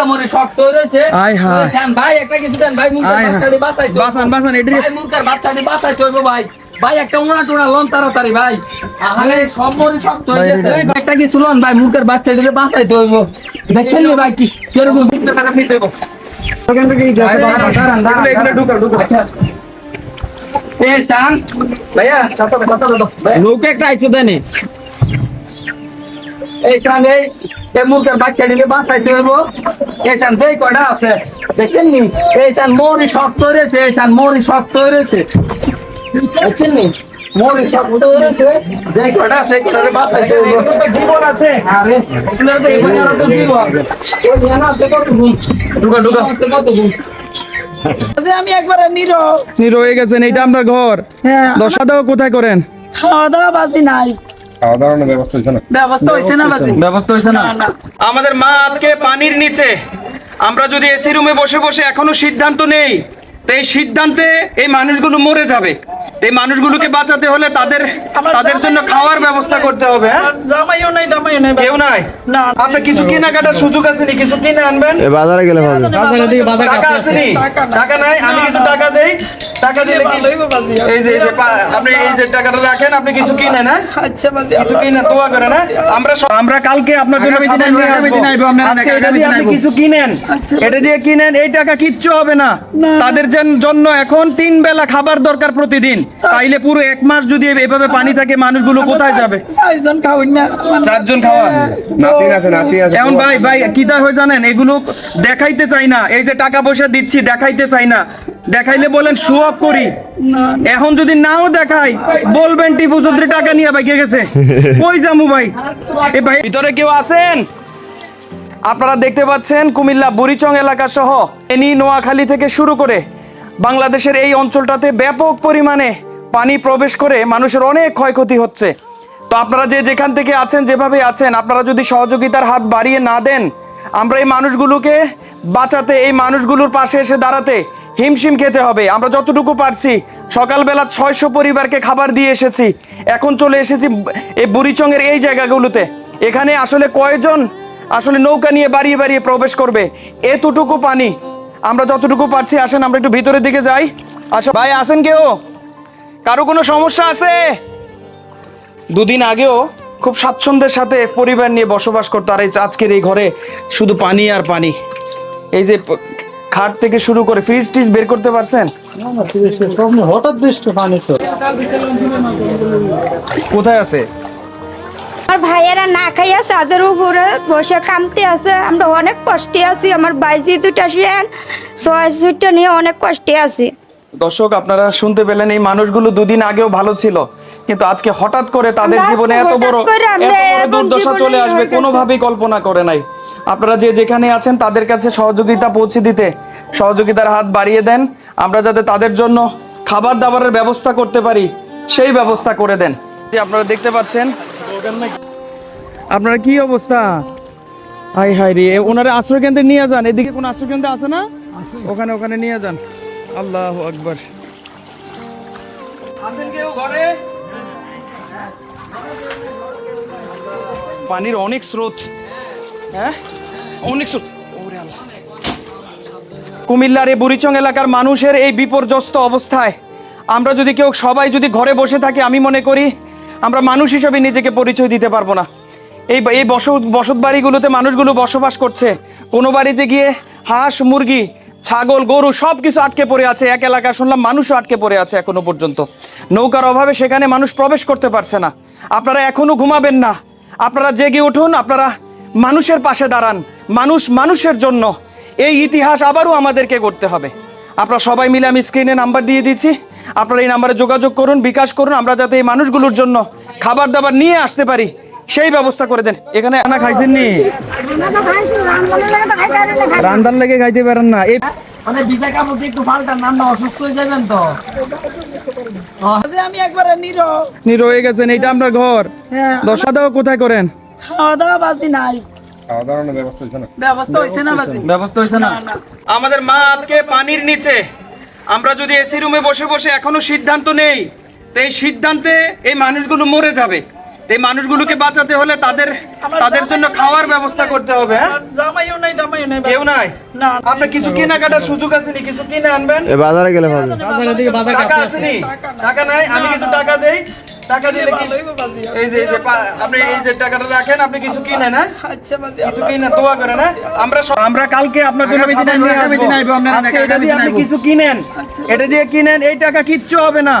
দুইটা মরে শক্ত রয়েছে আয় হায়। ভাই একটা কিছু দেন ভাই মুরকার বাচ্চাটি বাঁচাইতে হইবো। বাঁচান, বাঁচান, এটারে- ভাই মুরকার বাচ্চাটি বাঁচাইতে হইবো ভাই। ভাই একটা উনা টুনা লন তাড়াতাড়ি ভাই। আরে সব মরে শক্ত হয়ে গেছে। একটা কিছু লন ভাই মুরকার বাচ্চাটিকে বাঁচাইতে হইব দেখছেন নি ভাই কি কীরকম টাকা নিতে হইব দাঁড়ান, দাঁড়ান, দাঁড়ান। আচ্ছা। এ, শান, ভাইয়া, চাচা, চাচা, দাও। লোক একটা আইছে দেনে। এই শান, এই। এই মুরগের বাচ্চাটিকে বাঁচাইতে হইব। এই শান যেই কয়টা আছে দেখছেন নি? এই শান মরি শক্ত রয়েছে এই শান মরি শক্ত দেখছেন নি? মরি শক্ত রয়েছে যেই কয়টা সেই কয়টাকে বাঁচাইতে হইব। জীবন আছে আরে আপনারা তো এবার আর তো দিব। ওই জানা আছে কত গুণ ঢুকা ঢুকা। কত গুণ আমি একবারে নিরো। আপনি রয়ে গেছেন এইটা আমরা ঘর। হ্যাঁ। দশা দাও কোথায় করেন? খাওয়া দাওয়া বাজি নাই খাওয়া দাওয়ার ব্যবস্থা হয়েছে না? ব্যবস্থা হয়েছে না বাজি? ব্যবস্থা হয়েছে না? না আমাদের মা আজকে পানির নিচে। আমরা যদি এসি রুমে বসে বসে এখনও সিদ্ধান্ত নেই তো এই সিদ্ধান্তে এই মানুষগুলো মরে যাবে। এই মানুষগুলোকে বাঁচাতে হলে তাদের তাদের জন্য খাওয়ার ব্যবস্থা করতে হবে হ্যাঁ? জামাইও নাই ডামাইও নাই কেউ নাই? না। আপনার কিছু কেনাকাটার সুযোগ আছে নি কিছু কিনে আনবেন? এ বাজারে গেলে ভালো টাকা আছে নি টাকা নাই। আমি কিছু টাকা দেই। টাকা দিলে কি ভালোই বাজি এই যে এই যে আপনি এই যে টাকাটা রাখেন আপনি কিছু কিনেন হ্যাঁ? আচ্ছা বাজি কিছু কিনে দোয়া করেন হ্যাঁ? আমরা আমরা কালকে আপনার জন্য খাবার নিয়ে আইবো, আগামী আসব। দিনে আইবো, আপনারা আজকে এটা দিয়ে আপনি কিছু কিনেন। আচ্ছা। এটা দিয়ে কিনেন এই টাকা কিচ্ছু হবে না। না। তাদের জন্য এখন তিন বেলা খাবার দরকার প্রতিদিন। তাইলে পুরো এক মাস যদি এভাবে পানি থাকে মানুষগুলো কোথায় যাবে? চারজন খাওয়াই না। মানে- চারজন খাওয়া নাতি আছে নাতি আছে। এখন ভাই ভাই কিতা হয়ে জানেন? এগুলো দেখাইতে চাই না। এই যে টাকা পয়সা দিচ্ছি দেখাইতে চাই না। দেখাইলে বলেন শো অফ করি। এখন যদি নাও দেখাই বলবেন টিপু চৌধুরী টাকা নিয়ে বাইকে গেছে। কই যামু ভাই? এ ভাই ভিতরে কেউ আছেন? আপনারা দেখতে পাচ্ছেন কুমিল্লা বুড়িচং এলাকা সহ এনি নোয়াখালী থেকে শুরু করে বাংলাদেশের এই অঞ্চলটাতে ব্যাপক পরিমাণে পানি প্রবেশ করে মানুষের অনেক ক্ষয়ক্ষতি হচ্ছে। তো আপনারা যে যেখান থেকে আছেন যেভাবে আছেন আপনারা যদি সহযোগিতার হাত বাড়িয়ে না দেন আমরা এই মানুষগুলোকে বাঁচাতে এই মানুষগুলোর পাশে এসে দাঁড়াতে হিমশিম খেতে হবে। আমরা যতটুকু পারছি, সকালবেলা ছয়শো পরিবারকে খাবার দিয়ে এসেছি। এখন চলে এসেছি এই বুড়িচংয়ের এই জায়গাগুলোতে। এখানে আসলে কয়জন আসলে নৌকা নিয়ে বাড়িয়ে বাড়িয়ে প্রবেশ করবে? এতটুকু পানি। আমরা যতটুকু পারছি, আসেন, আমরা একটু ভিতরের দিকে যাই। আসো। ভাই, আসেন কেউ? কারও কোনো সমস্যা আছে? দুদিন আগেও খুব স্বাচ্ছন্দ্যের সাথে পরিবার নিয়ে বসবাস করতো আর এই আজকের এই ঘরে শুধু পানি আর পানি। এই যে খাট থেকে শুরু করে ফ্রিজ টিজ বের করতে পারছেন? হঠাৎ বৃষ্টি পানি তো। কোথায় আছে? আমার ভাইয়েরা না খাইয়া চাঁদের উপরে বসে কামতে আছে। আমরা অনেক কষ্টে আছি আমার বাইজি দুটা শিয়ান ছয় সুটটা নিয়ে অনেক কষ্টে আছি। দর্শক আপনারা শুনতে পেলেন এই মানুষগুলো দুদিন আগেও ভালো ছিল কিন্তু আজকে হঠাৎ করে তাদের জীবনে এত বড় এত বড় দুর্দশা চলে আসবে। কোনোভাবেই কল্পনা করে নাই। আপনারা যে যেখানে আছেন তাদের কাছে সহযোগিতা পৌঁছে দিতে সহযোগিতার হাত বাড়িয়ে দেন। আমরা যাতে তাদের জন্য খাবার দাবারের ব্যবস্থা করতে পারি, সেই ব্যবস্থা করে দেন। আপনারা দেখতে পাচ্ছেন। আপনারা কি অবস্থা? হাই হাই রে ওনারা আশ্রয় কেন্দ্রে নিয়ে যান। এদিকে কোন আশ্রয় কেন্দ্র আছে না? ওখানে ওখানে নিয়ে যান। আল্লাহ আকবর। পানির অনেক স্রোত। হ্যাঁ? অনেক ওরে আল্লাহ। কুমিল্লার এই বুড়িচং এলাকার মানুষের এই বিপর্যস্ত অবস্থায় আমরা যদি কেউ সবাই যদি ঘরে বসে থাকি আমি মনে করি আমরা মানুষ হিসাবে নিজেকে পরিচয় দিতে পারব না। এই এই বসত বসত বাড়িগুলোতে মানুষগুলো বসবাস করছে। কোনো বাড়িতে গিয়ে হাঁস মুরগি ছাগল গরু সব কিছু আটকে পড়ে আছে। এক এলাকা শুনলাম মানুষও আটকে পড়ে আছে এখনও পর্যন্ত। নৌকার অভাবে সেখানে মানুষ প্রবেশ করতে পারছে না। আপনারা এখনও ঘুমাবেন না। আপনারা জেগে উঠুন আপনারা মানুষের পাশে দাঁড়ান মানুষ মানুষের জন্য। এই ইতিহাস আবারও আমাদেরকে করতে হবে। আপনারা সবাই মিলে আমি স্ক্রিনে নাম্বার দিয়ে দিচ্ছি। আপনারা এই নাম্বারে যোগাযোগ করুন বিকাশ করুন আমরা যাতে এই মানুষগুলোর জন্য খাবার দাবার নিয়ে আসতে পারি সেই ব্যবস্থা করে দেন। এখানে খানা খাইছেন নি রান্দার লেগে খাইতে পারেন না। এই মানে ভিজা কাপড় একটু পাল্টান নাম না অসুস্থ হয়ে যাবেন তো। আমি একবারে নিরো। আপনি রয়ে গেছেন এইটা আপনার ঘর। হ্যাঁ। দশা দাও কোথায় করেন? খাওয়া দাওয়া বাজি নাই। খাওয়া দাওয়ার ব্যবস্থা হয়েছে না? ব্যবস্থা হয়েছে না বাজি? ব্যবস্থা হয়েছে না? না আমাদের মা আজকে পানির নিচে। আমরা যদি এসি রুমে বসে বসে এখনও সিদ্ধান্ত নেই তো এই সিদ্ধান্তে এই মানুষগুলো মরে যাবে। এই মানুষগুলোকে বাঁচাতে হলে তাদের তাদের জন্য খাওয়ার ব্যবস্থা করতে হবে হ্যাঁ? জামাইও নাই টামাইও নাই। কেউ নাই? না আপনার কিছু কেনাকাটার সুযোগ আছে নি? কিছু কিনে আনবেন? বাজারে গেলে ভালো দিকে বাজার টাকা আছে নি? টাকা নাই? আমি কিছু টাকা দেই? টাকা দিলে কি এই যে এই যে আপনি এই যে টাকাটা রাখেন আপনি কিছু কিনেন হ্যাঁ? আচ্ছা বাজি কিছু কিনে দোয়া করেন হ্যাঁ? আমরা আমরা কালকে আপনার জন্য খাবার নিয়ে আগামী আসব। দিনে আইবো, আপনারা আজকে এটা দিয়ে আপনি কিছু কিনেন। এটা দিয়ে কিনেন এই টাকা কিচ্ছু হবে না।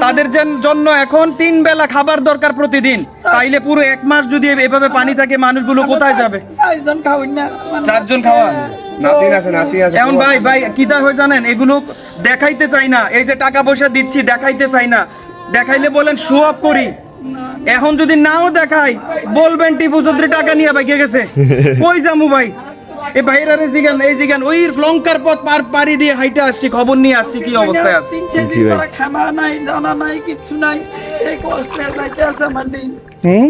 তাদের জন্য এখন তিন বেলা খাবার দরকার প্রতিদিন। তাইলে পুরো এক মাস যদি এভাবে পানি থাকে মানুষগুলো কোথায় যাবে? চারজন খাওয়াই না মানে- চারজন খাওয়া নাতিন আছে নাতি আছে এখন ভাই ভাই কি তা হয়ে জানেন? এগুলো দেখাইতে চাই না। এই যে টাকা পয়সা দিচ্ছি দেখাইতে চাই না। দেখাইলে বলেন শো অফ করি। এখন যদি নাও দেখাই বলবেন টিপু চৌধুরী টাকা নিয়ে ভাই কে গেছে? কই যামু ভাই? এ ভাইরা রে জিগান এই জিগান ওই লঙ্কার পথ পার পাড়ি দিয়ে হাইটে আসছি খবর নিয়ে আসছি কি অবস্থায় আছে। জি ভাই। খানা নাই জানা নাই কিছু নাই। এই কষ্টে যাইতে আছে আমার দিন। হুম?